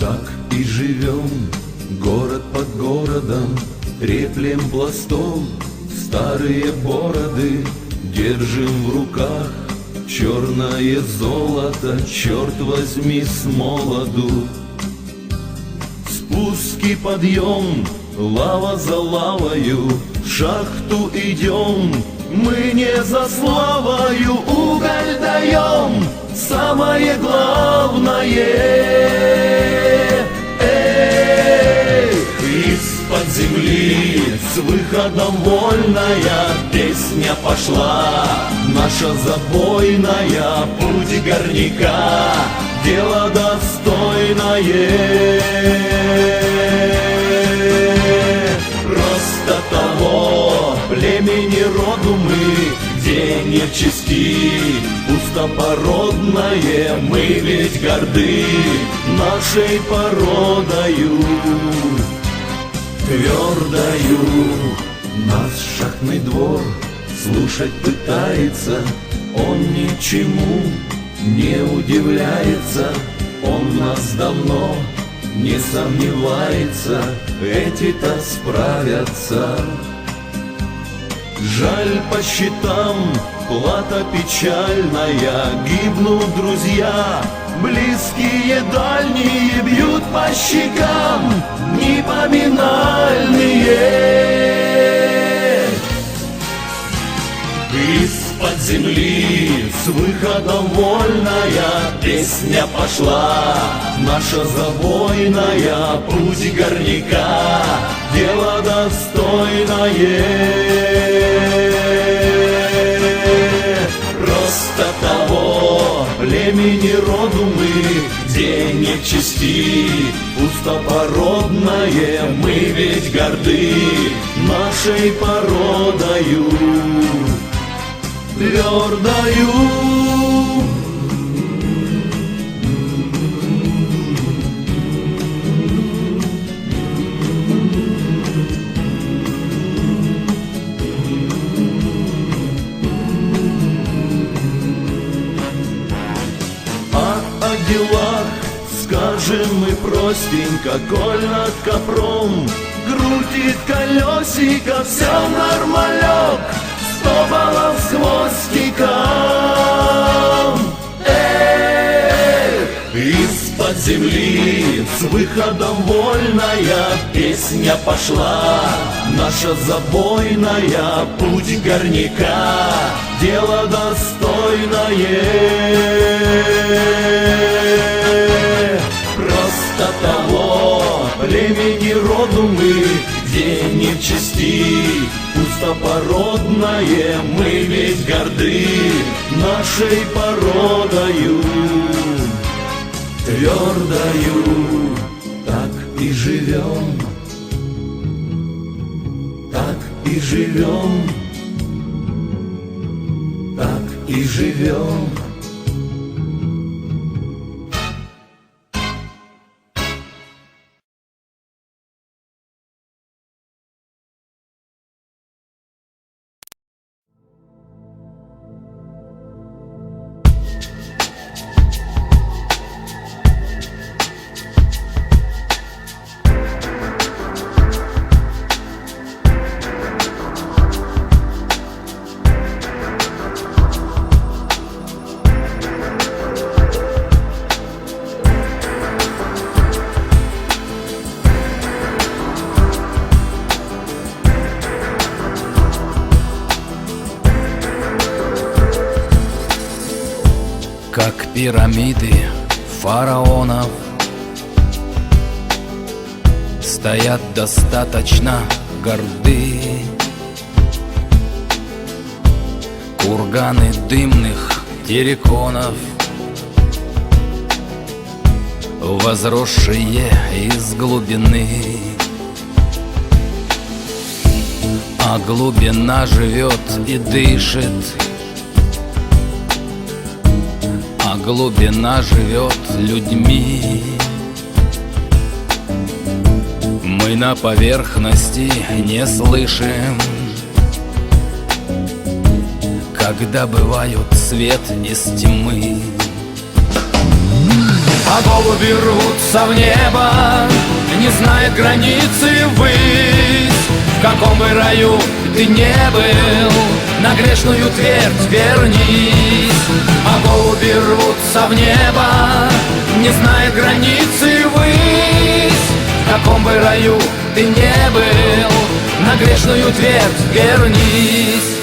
Так и живем, город под городом, Реплем пластом. Старые бороды Держим в руках. Черное золото, Черт возьми с молоду. Спуски, подъем, лава за лавою, В шахту идем, мы не за славою Уголь даем, самое главное с выходом вольная Песня пошла, наша забойная Путь горняка, дело достойное. Просто того племени роду мы Где нечисти пустопородное Мы ведь горды нашей породою Твердою. Нас шахтный двор слушать пытается. Он ничему не удивляется. Он нас давно не сомневается. Эти-то справятся. Жаль по счетам, плата печальная. Гибнут друзья, близкие, дальние по щекам непоминальные. Из-под земли с выходом вольная Песня пошла, наша забойная Путь горняка, дело достойное. Просто того племени роду мы Где нечисти пустопородное Мы ведь горды нашей породою твердою. Скажем мы простенько, коль над копром. Крутит колесико, все нормалек, сто баллов с хвостиком. Из-под земли с выходом вольная Песня пошла, наша забойная Путь горняка, дело достойное Просто того. Племени роду мы Где нечисти пустопородное Мы ведь горды нашей породою. Твердою так и живем. Так и живем. Так и живем пирамиды фараонов. Стоят достаточно горды. Курганы дымных терриконов. Возросшие из глубины. А глубина живет и дышит а глубина живет людьми. Мы на поверхности не слышим, когда бывают свет из тьмы. А голуби рвутся в небо Не знает границы высь В каком бы раю ты не был На грешную твердь вернись А голуби рвутся в небо Не знает границы высь В каком бы раю ты не был На грешную твердь вернись